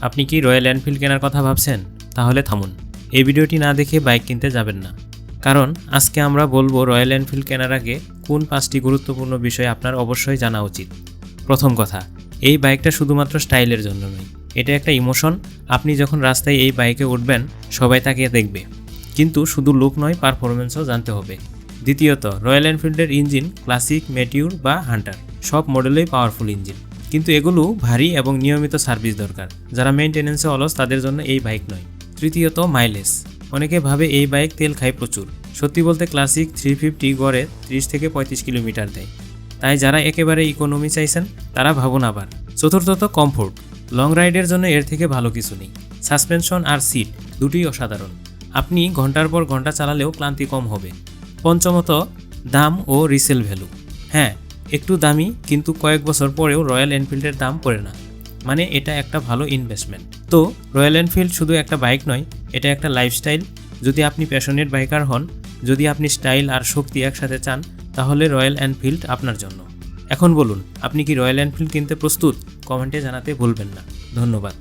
আপনি কি royal Enfield কেনার কথা ভাবছেন? তাহলে থামুন। এই ভিডিওটি না দেখে বাইক কিনতে যাবেন না। কারণ আজকে আমরা বলব রয়্যাল এনফিল্ড কেনার আগে কোন পাঁচটি গুরুত্বপূর্ণ বিষয় আপনার অবশ্যই জানা উচিত। প্রথম কথা, এই বাইকটা শুধুমাত্র স্টাইলের জন্য নয়। এটা একটা ইমোশন। আপনি যখন রাস্তায় এই বাইকে উঠবেন, সবাই তাকে দেখবে। কিন্তু শুধু লুক নয় পারফরমেন্সও জানতে হবে। দ্বিতীয়ত রয়্যাল এনফিল্ডের ইঞ্জিন ক্লাসিক মেটিউর বা হান্টার সব মডেলেই পাওয়ারফুল ইঞ্জিন কিন্তু এগুলো ভারী এবং নিয়মিত সার্ভিস দরকার। যারা মেনটেন্যান্সে অলস, তাদের জন্য এই বাইক নয়। তৃতীয়ত মাইলেজ অনেকে ভাবে এই বাইক তেল খায় প্রচুর। সত্যি বলতে ক্লাসিক থ্রি ফিফটি গড়ে ত্রিশ থেকে পঁয়ত্রিশ কিলোমিটার দেয়। তাই যারা একেবারে ইকোনমি চাইছেন, তারা ভাবুন আবার। চতুর্থত কমফোর্ট লং রাইডের জন্য এর থেকে ভালো কিছু নেই। সাসপেনশন আর সিট দুটোই অসাধারণ। আপনি ঘণ্টার পর ঘণ্টা চালালেও ক্লান্তি কম হবে। পঞ্চমত, দাম ও রিসেল ভ্যালু হ্যাঁ একটু দামি, কিন্তু কয়েক বছর পরেও রয়্যাল এনফিল্ডের দাম পড়ে না। মানে এটা একটা ভালো ইনভেস্টমেন্ট তো রয়্যাল এনফিল্ড শুধু একটা বাইক নয়, এটা একটা লাইফস্টাইল যদি আপনি প্যাশনেট বাইকার হন, যদি আপনি স্টাইল আর শক্তি একসাথে চান, তাহলে রয়্যাল এনফিল্ড আপনার জন্য। এখন বলুন, আপনি কি রয়্যাল এনফিল্ড কিনতে প্রস্তুত? কমেন্টে জানাতে ভুলবেন না। ধন্যবাদ।